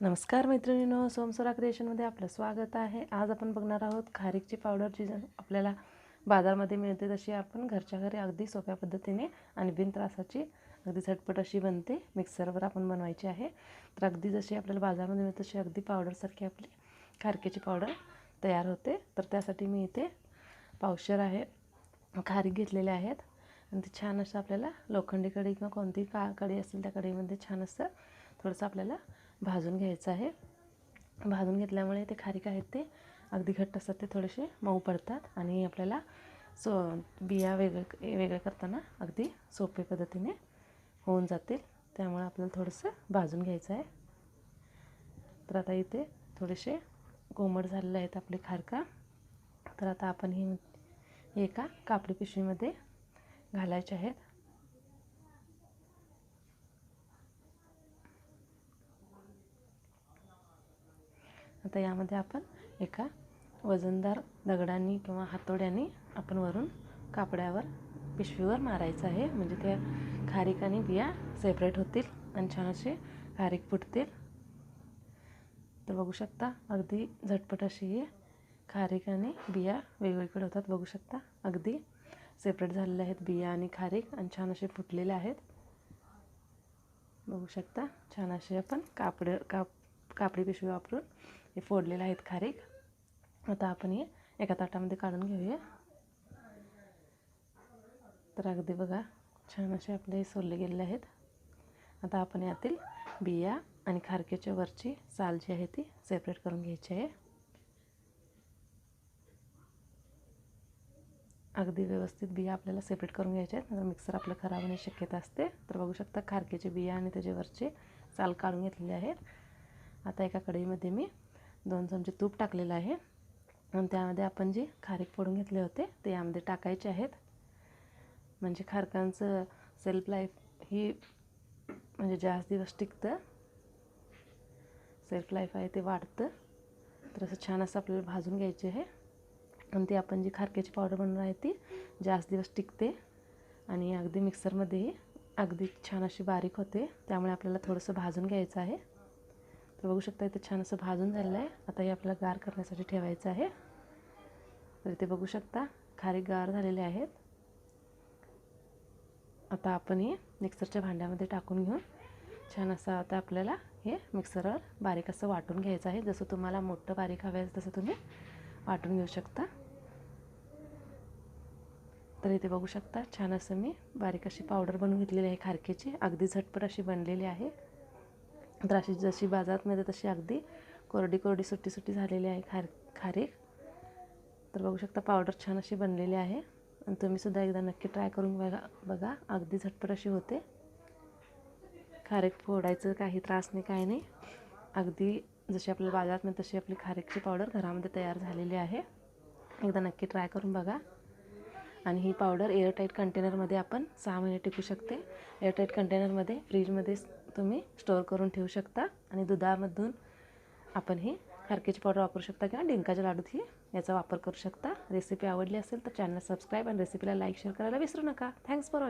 नमस्कार मैत्रिणींनो सोमसोरा क्रिएशनमध्ये आपलं स्वागत आहे. आज आपण बघणार आहोत खारीकची पावडर जी आपल्याला बाजारमध्ये मिळते तशी आपण घरच्या घरी अगदी सोप्या पद्धतीने आणि बिन त्रासाची अगदी झटपट अशी बनते. मिक्सरवर आपण बनवायची आहे. तर अगदी जशी आपल्याला बाजारमध्ये मिळते तशी अगदी पावडरसारखी आपली खारकेची पावडर तयार होते. तर त्यासाठी मी इथे पावशर आहे खारीक घेतलेले आहेत. आणि ते छान असं आपल्याला लोखंडी कढी किंवा कोणतीही का कढी असेल त्या कढीमध्ये छान असं थोडंसं आपल्याला भाजून घ्यायचं आहे. भाजून घेतल्यामुळे ते खारीक आहेत ते. अगदी घट्ट असतात ते थोडेसे मऊ पडतात आणि आपल्याला सो बिया वेगळे वेगळे करताना अगदी सोपे पद्धतीने होऊन जातील. त्यामुळे आपल्याला थोडंसं भाजून घ्यायचं आहे. तर आता इथे थोडेसे कोमट झालेले आहेत आपले खारका. तर आता आपण ही एका कापडी पिशवीमध्ये घालायचे आहेत. आता यामध्ये आपण एका वजनदार दगडांनी किंवा हातोड्याने आपण वरून कापड्यावर पिशवीवर मारायचं आहे. म्हणजे त्या खारीक आणि बिया सेपरेट होतील आणि छान असे खारीक फुटतील. तर बघू शकता अगदी झटपट अशी ही खारीक आणि बिया वेगवेगळे होतात. बघू शकता अगदी सेपरेट झालेले आहेत बिया आणि खारीक आणि छान असे फुटलेले आहेत. बघू शकता छान असे आपण कापड काप कापडी पिशवी वापरून हे फोडलेले आहेत खारीक. आता आपण हे एका ताटामध्ये काढून घेऊया. तर अगदी बघा छान असे आपले सोलले गेलेले आहेत. आता आपण यातील बिया आणि खारकेच्या वरची साल जी आहे ती सेपरेट करून घ्यायची आहे. अगदी व्यवस्थित बिया आपल्याला सेपरेट करून घ्यायच्या आहेत. नंतर मिक्सर आपलं खराब होण्याची शक्यता असते. तर बघू शकता खारकेचे बिया आणि त्याच्यावरचे साल काढून घेतलेले आहेत. आता एका कढईमध्ये मी दोन चमचे तूप टाकलेलं आहे. आणि त्यामध्ये आपण जे खारीक फोडून घेतले होते ते यामध्ये टाकायचे आहेत. म्हणजे खारकांचं सेल्फ लाईफ ही म्हणजे जास्त दिवस टिकतं. सेल्फ लाईफ आहे ते वाढतं. तर असं छान असं आपल्याला भाजून घ्यायचे आहे. आणि ती आपण जी खारक्याची पावडर बनवणार आहे ती जास्त दिवस टिकते. आणि अगदी मिक्सरमध्येही अगदी छान अशी बारीक होते. त्यामुळे आपल्याला थोडंसं भाजून घ्यायचं आहे. तर बघू शकता इथे छान असं भाजून झालेलं आहे. आता हे आपल्याला गार करण्यासाठी ठेवायचं आहे. तर इथे बघू शकता खारीक गार झालेले आहेत. आता आपण हे मिक्सरच्या भांड्यामध्ये टाकून घेऊन छान असं आता आपल्याला हे मिक्सरवर बारीक असं वाटून घ्यायचं आहे. जसं तुम्हाला मोठं बारीक हवं आहे तसं तुम्ही वाटून घेऊ शकता. तर इथे बघू शकता छान असं मी बारीक अशी पावडर बनवून घेतलेली आहे खारकेची. अगदी झटपट अशी बनलेली आहे. तर अशी जशी बाजारात मिळते तशी अगदी कोरडी कोरडी सुट्टी सुट्टी झालेली आहे खार खारीक. तर बघू शकता पावडर छान अशी बनलेली आहे. आणि तुम्हीसुद्धा एकदा नक्की ट्राय करून बघा बघा. अगदी झटपट अशी होते. खारीक फोडायचं काही त्रास नाही काही नाही. अगदी जशी आपल्याला बाजारात मिळते तशी आपली खारीकची पावडर घरामध्ये तयार झालेली आहे. एकदा नक्की ट्राय करून बघा. आणि ही पावडर एअरटाईट कंटेनरमध्ये आपण सहा महिने टिकू शकते. एअरटाईट कंटेनरमध्ये फ्रीजमध्ये तुम्ही स्टोअर करून ठेवू शकता आणि दुधामधून आपण ही खारकेची पावडर वापरू शकता किंवा डिंकाच्या लाडूत ही याचा वापर करू शकता. रेसिपी आवडली असेल तर चॅनल सबस्क्राईब आणि रेसिपीला लाईक शेअर करायला विसरू नका. Thanks for